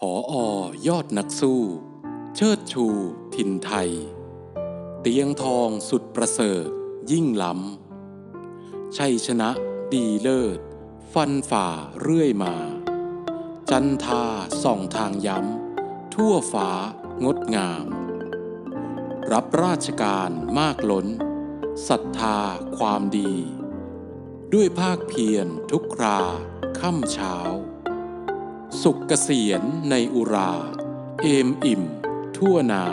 ผออยอดนักสู้ เชิดชูถิ่นไทย เตียงทองสุดประเสริฐยิ่งล้ำ ชัยชนะดีเลิศ ฟันฝ่าเรื่อยมา จันทาส่องทางย้ำ ทั่วฟ้างดงาม รับราชการมากล้นศรัทธาความดี ด้วยภาคเพียรทุกครา ค่ำเช้า สุขเกษียณในอุรา เอมอิ่ม ทั่วนา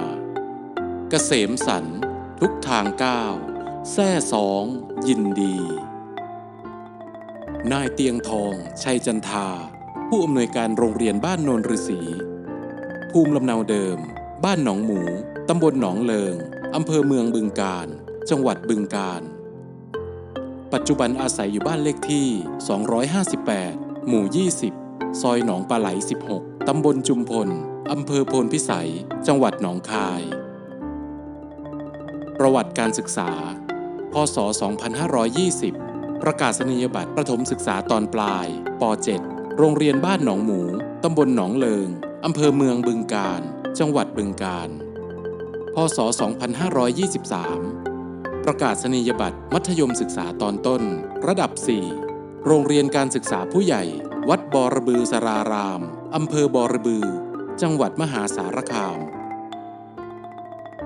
เกษมสันทุกทางก้าวแท่สองยินดี นายเตียงทอง ชัยจันทา ผู้อำนวยการโรงเรียนบ้านโนนฤษีภูมิลำเนาเดิม บ้านหนองหมู ตำบลหนองเลิง อำเภอเมืองบึงกาฬจังหวัดบึงกาฬปัจจุบันอาศัยอยู่บ้านเลขที่ 258 หมู่ 20 ซอยหนองปลาไหล 16 ตำบลจุมพล อำเภอโพนพิสัย จังหวัดหนองคาย ประวัติการศึกษา พศ 2520 ประกาศนียบัตรประถมศึกษาตอนปลาย ป .7 โรงเรียนบ้านหนองหมู ตำบลหนองเลิง อำเภอเมืองบึงกาฬจังหวัดบึงกาฬพศ 2523 ประกาศนียบัตรมัธยมศึกษาตอนต้น ระดับ 4 โรงเรียนการศึกษาผู้ใหญ่ วัดบอระบือสาราราม อำเภอบอระบือ จังหวัดมหาสารคาม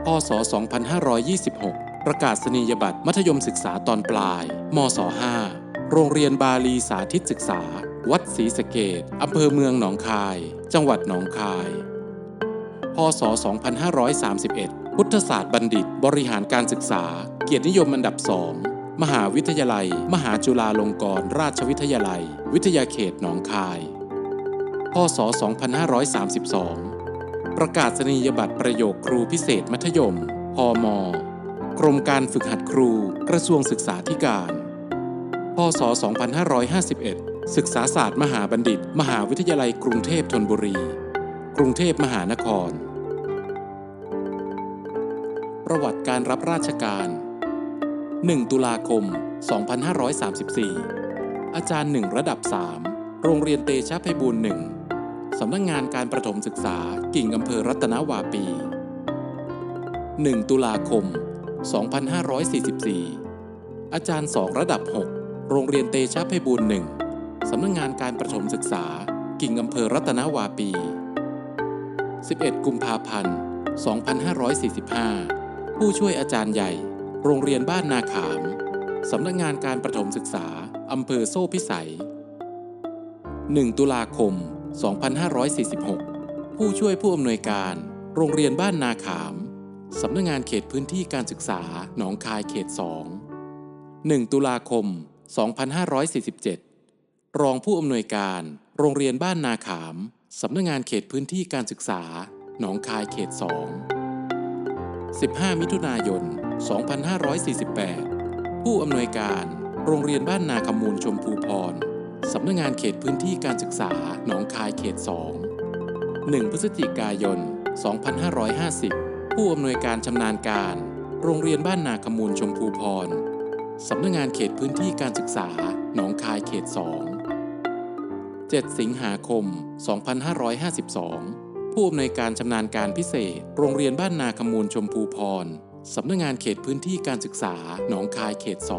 พศ 2526 ประกาศนียบัตรมัธยมศึกษาตอนปลาย มศ 5 โรงเรียนบาลีสาธิตศึกษา วัดศรีสะเกดอำเภอเมืองหนองคาย จังหวัดหนองคาย พศ 2531 พุทธศาสตร์บัณฑิต บริหารการศึกษา เกียรตินิยมอันดับสอง มหาวิทยาลัย มหาจุฬาลงกรณราชวิทยาลัย วิทยาเขตหนองคาย พศ 2532 ประกาศนียบัตรประโยคครูพิเศษมัธยม พม กรมการฝึกหัดครู กระทรวงศึกษาธิการ พศ 2551 ศึกษาศาสตร์มหาบัณฑิต มหาวิทยาลัยกรุงเทพธนบุรี กรุงเทพมหานคร ประวัติการรับราชการ 1 ตุลาคม 2534 อาจารย์หนึ่งระดับ 3 โรงเรียนเตชะไพบูลหนึ่งสำนักงงานการประถมศึกษากิ่งอำเภอรัตนวาปี 1 ตุลาคม 2544 อาจารย์สองระดับ 6 โรงเรียนเตชะไพบูลหนึ่งสำนักงงานการประถมศึกษากิ่งอำเภอรัตนวาปี 11 กุมภาพันธ์ 2545 ผู้ช่วยอาจารย์ใหญ่ โรงเรียนบ้านนาขาม สำนักงานการประถมศึกษา อำเภอโซ่พิสัย 1 ตุลาคม 2546 ผู้ช่วยผู้อำนวยการ โรงเรียนบ้านนาขาม สำนักงานเขตพื้นที่การศึกษา หนองคายเขต 2 1 ตุลาคม 2547 รองผู้อำนวยการ โรงเรียนบ้านนาขาม สำนักงานเขตพื้นที่การศึกษา หนองคายเขต 2 15 มิถุนายน 2548 ผู้อำนวยการ โรงเรียนบ้านนาคำมูลชมพูพร สำนักงานเขตพื้นที่การศึกษา หนองคายเขต 2 1 พฤศจิกายน 2550 ผู้อำนวยการชำนาญการ โรงเรียนบ้านนาคำมูลชมพูพร สำนักงานเขตพื้นที่การศึกษา หนองคายเขต 2 7 สิงหาคม 2552 ผู้อำนวยการชำนาญการพิเศษ โรงเรียนบ้านนาคำมูลชมพูพร สำนักงานเขตพื้นที่การศึกษาหนองคายเขต 2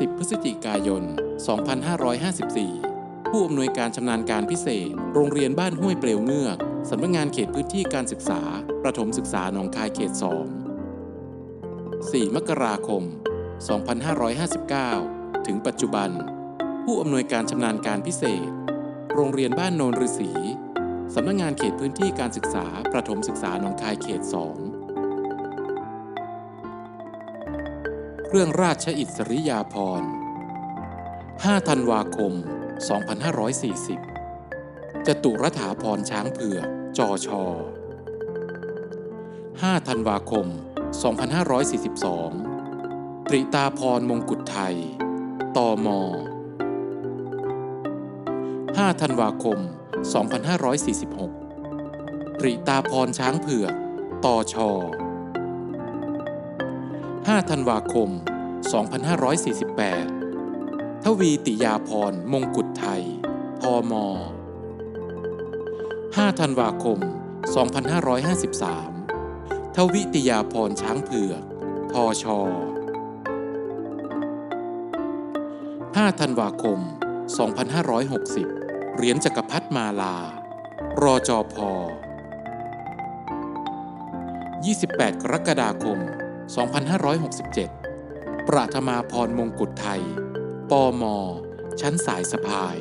30 พฤศจิกายน 2554 ผู้อำนวยการชำนาญการพิเศษ โรงเรียนบ้านห้วยเปลวเงือก สำนักงานเขตพื้นที่การศึกษา ประถมศึกษาหนองคายเขต 2 4 มกราคม 2559 ถึงปัจจุบัน ผู้อำนวยการชำนาญการพิเศษ โรงเรียนบ้านโนนฤษี สำนักงานเขตพื้นที่การศึกษา ประถมศึกษาหนองคายเขต 2เรื่องราชอิสริยาภรณ์ 5 ธันวาคม 2540 จตุรถาพรช้างเผือกจอชอ 5 ธันวาคม 2542 ตริตาพรมงกุฎไทย ตม 5 ธันวาคม 2546ตริตาพรช้างเผือกตอชอ5ธันวาคม 2548 ทวีติยาพรมงกุฎไทย พม 5 ธันวาคม 2553 ทวิติยาพรช้างเผือก ทอชอ5ธันวาคม 2560 เหรียญจักรพรรดิมาลา รอจอพอ 28 กรกฎาคม 2567 ประธมาพรมงกุฎไทย ปอมอ ชั้นสายสะพาย